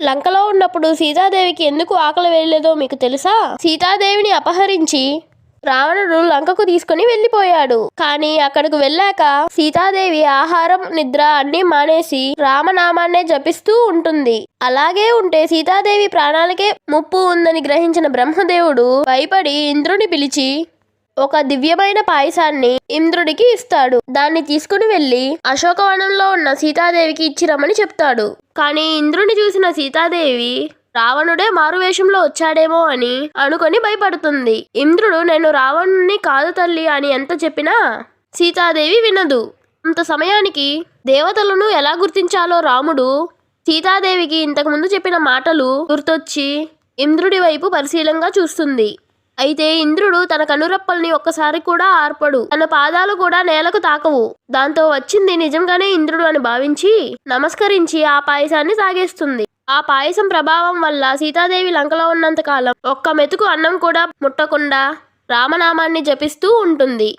లంకలో ఉన్నప్పుడు సీతాదేవికి ఎందుకు ఆకలి వేయలేదో మీకు తెలుసా? సీతాదేవిని అపహరించి రావణుడు లంకకు తీసుకుని వెళ్ళిపోయాడు. కానీ అక్కడికి వెళ్ళాక సీతాదేవి ఆహారం నిద్ర అన్ని మానేసి రామనామాన్నే జపిస్తూ ఉంటుంది. అలాగే ఉంటే సీతాదేవి ప్రాణాలకే ముప్పు ఉందని గ్రహించిన బ్రహ్మదేవుడు భయపడి ఇంద్రుని పిలిచి ఒక దివ్యమైన పాయసాన్ని ఇంద్రుడికి ఇస్తాడు. దాన్ని తీసుకుని వెళ్ళి అశోకవనంలో ఉన్న సీతాదేవికి ఇచ్చిరమ్మని చెప్తాడు. కానీ ఇంద్రుని చూసిన సీతాదేవి రావణుడే మారువేషంలో వచ్చాడేమో అని అనుకొని భయపడుతుంది. ఇంద్రుడు నేను రావణుని కాదు తల్లి అని ఎంత చెప్పినా సీతాదేవి వినదు. అంత సమయానికి దేవతలను ఎలా గుర్తించాలో రాముడు సీతాదేవికి ఇంతకుముందు చెప్పిన మాటలు గుర్తొచ్చి ఇంద్రుడి వైపు పరిశీలంగా చూస్తుంది. అయితే ఇంద్రుడు తన కనురప్పల్ని ఒక్కసారి కూడా ఆర్పడు. తన పాదాలు కూడా నేలకు తాకవు. దాంతో వచ్చింది నిజంగానే ఇంద్రుడు అని భావించి నమస్కరించి ఆ పాయసాన్ని తాగేస్తుంది. ఆ పాయసం ప్రభావం వల్ల సీతాదేవి లంకలో ఉన్నంత కాలం ఒక్క మెతుకు అన్నం కూడా ముట్టకుండా రామనామాన్ని జపిస్తూ ఉంటుంది.